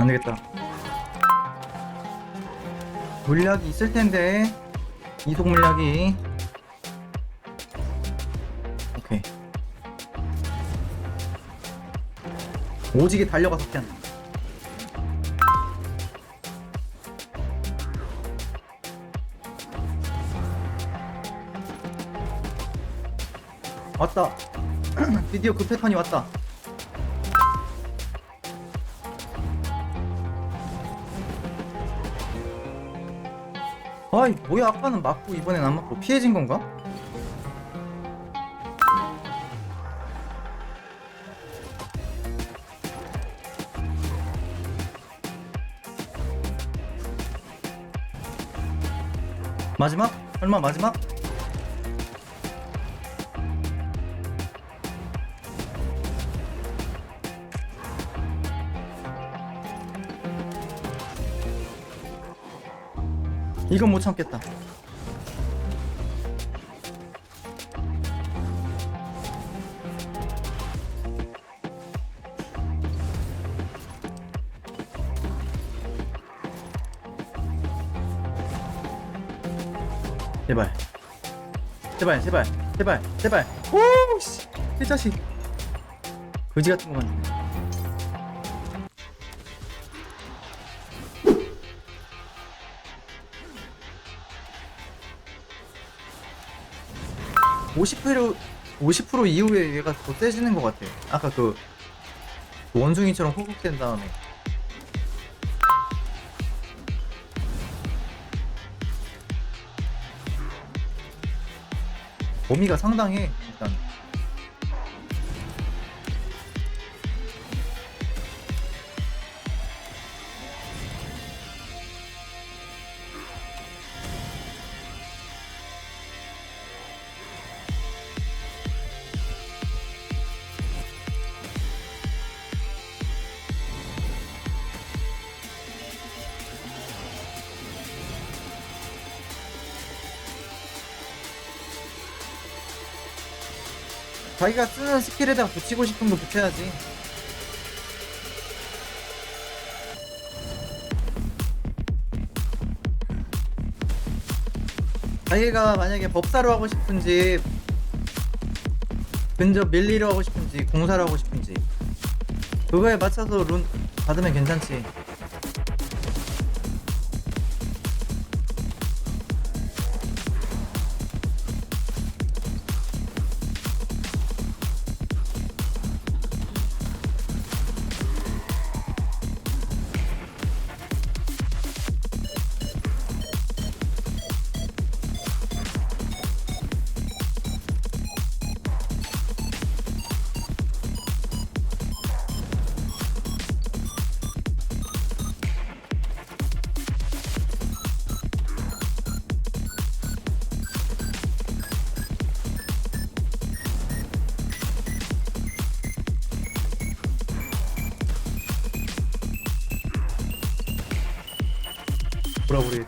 안 되겠다. 물약이 있을 텐데 이속 물약이. 오케이. 오지게 달려가서 피한 왔다. 드디어 그 패턴이 왔다 아이 뭐야 아까는 맞고 이번엔 안 맞고 피해진 건가? 마지막? 설마 마지막? 이건 못 참겠다. 제발. 제발, 제발, 제발, 제발. 오, 씨. 이 자식. 거지 같은 거 같네. (50% 50% 이후에 얘가 더 세지는 것 같아. 아까 그 원숭이처럼 호흡된 다음에. 범위가 상당해 자기가 쓰는 스킬에다가 붙이고 싶은 거 붙여야지. 자기가 만약에 법사로 하고 싶은지 근접 밀리로 하고 싶은지 공사로 하고 싶은지 그거에 맞춰서 룬 받으면 괜찮지 뭐라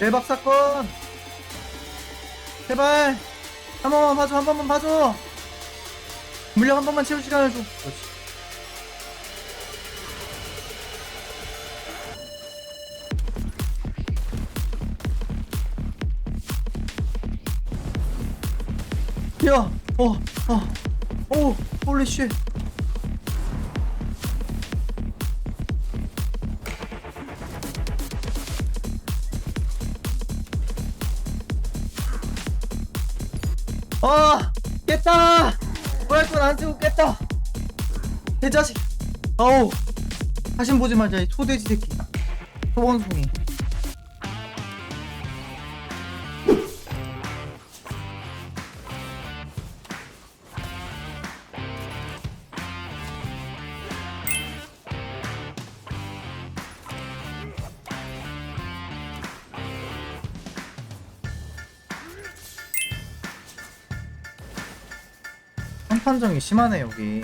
대박 사건! 제발! 한 번만 봐줘 한 번만 봐줘! 물량 한 번만 채울 시간을 줘. 그렇지. 야, 어, 어, 오, 홀리 쉣. 아, 깼다. 뭐할 건 안 쓰고 깼다. 개자식 아우 다신 보지 말자 이 소돼지 새끼 소원숭이 한판정이 심하네 여기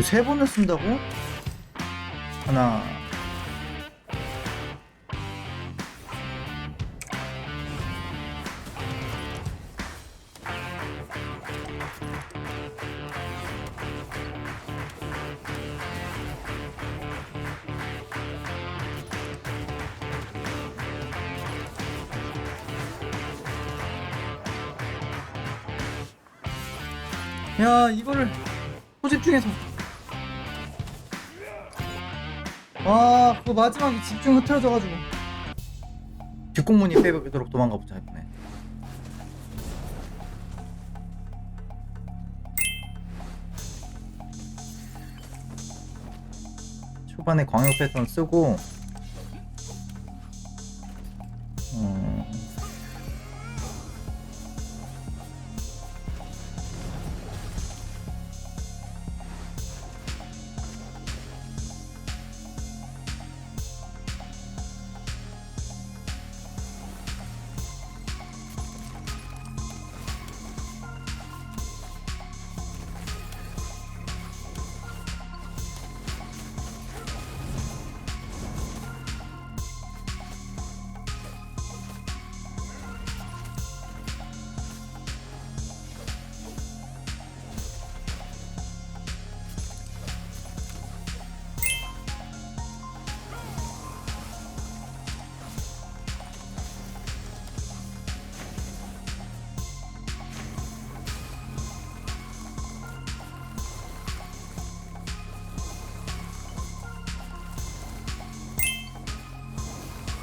세 번을 쓴다고? 하나 야 이거를 소집중해서 아 그거 마지막에 집중 흐트러져가지고. 뒷공문이 빼도록 도망가 보자 이번에. 초반에 광역 패턴 쓰고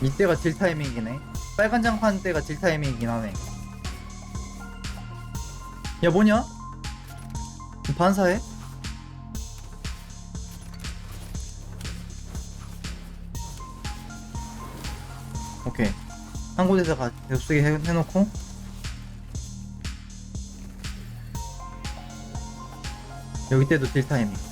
이때가 딜 타이밍이네. 빨간 장판 때가 딜 타이밍이긴 하네. 야 뭐냐? 반사해? 오케이. 한 곳에다가 계속 쓰게 해, 해놓고 여기 때도 딜 타이밍.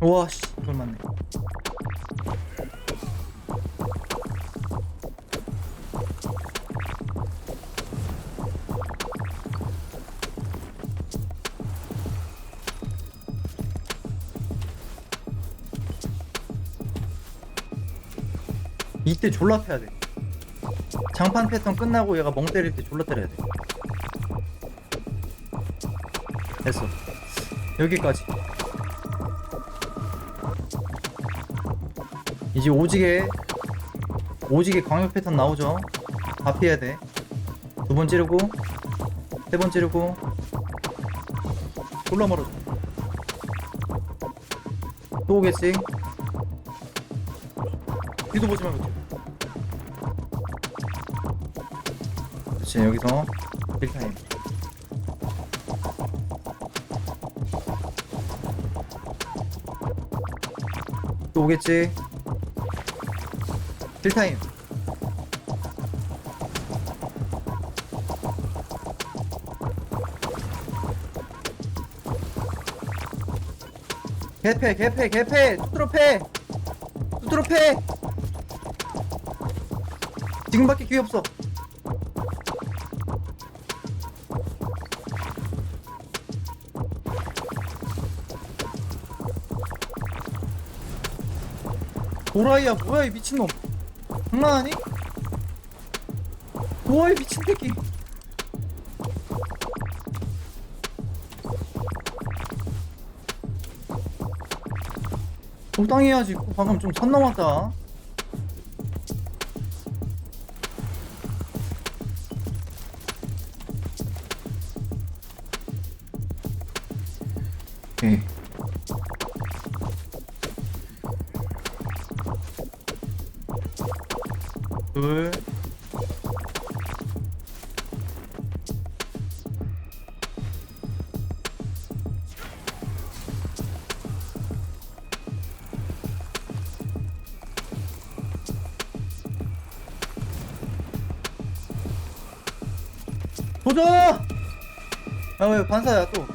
와 씨. 이걸 맞네. 이때 졸라 패야 돼. 장판 패턴 끝나고 얘가 멍 때릴 때 졸라 때려야 돼. 됐어. 여기까지 이제 오지게 오지게 광역 패턴 나오죠? 다 피해야 돼두 번 찌르고 세 번 찌르고 졸라 멀어. 또 오겠지? 뒤도 보지 말고 그렇지 여기서 딜타임. 또 오겠지 딜타임. 개패 개패 개패. 뚜드러 패. 뚜드러 패. 지금밖에 기회 없어. 도라이야 뭐야 이 미친놈 장난하니? 뭐야 이 미친 새끼. 적당히 해야지. 방금 좀 선 넘었다. 오케이 둘. 도전! 아 왜 반사야 또?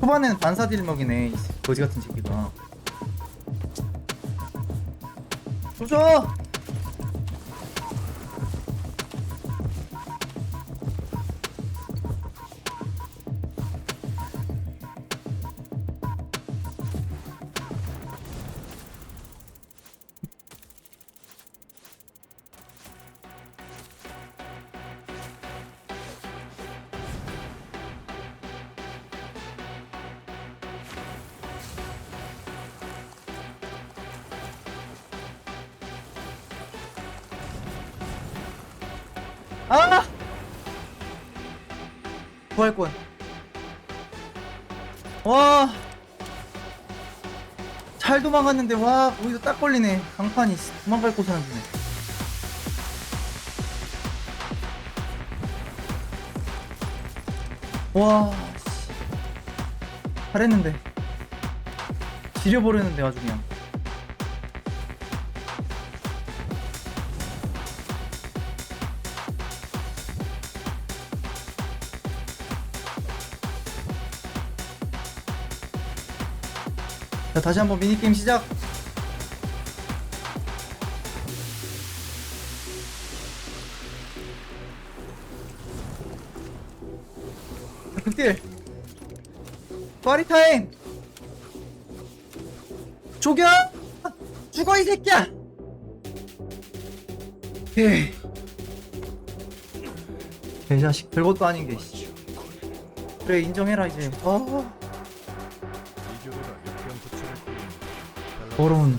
초반에는 반사 딜 먹이네 이 거지 같은 새끼 가도 아! 부활권. 와. 잘 도망갔는데 와 거기서 딱 걸리네. 강판이 씨, 도망갈 곳을 안 주네. 와. 씨. 잘했는데. 지려버렸는데 아주 그냥. 자 다시 한번 미니게임 시작. 자, 극딜. 파리 타임. 조겨 죽어 이 새끼야. 오케이. 개자식 별것도 아닌 게 씨. 그래 인정해라 이제. 아 더러운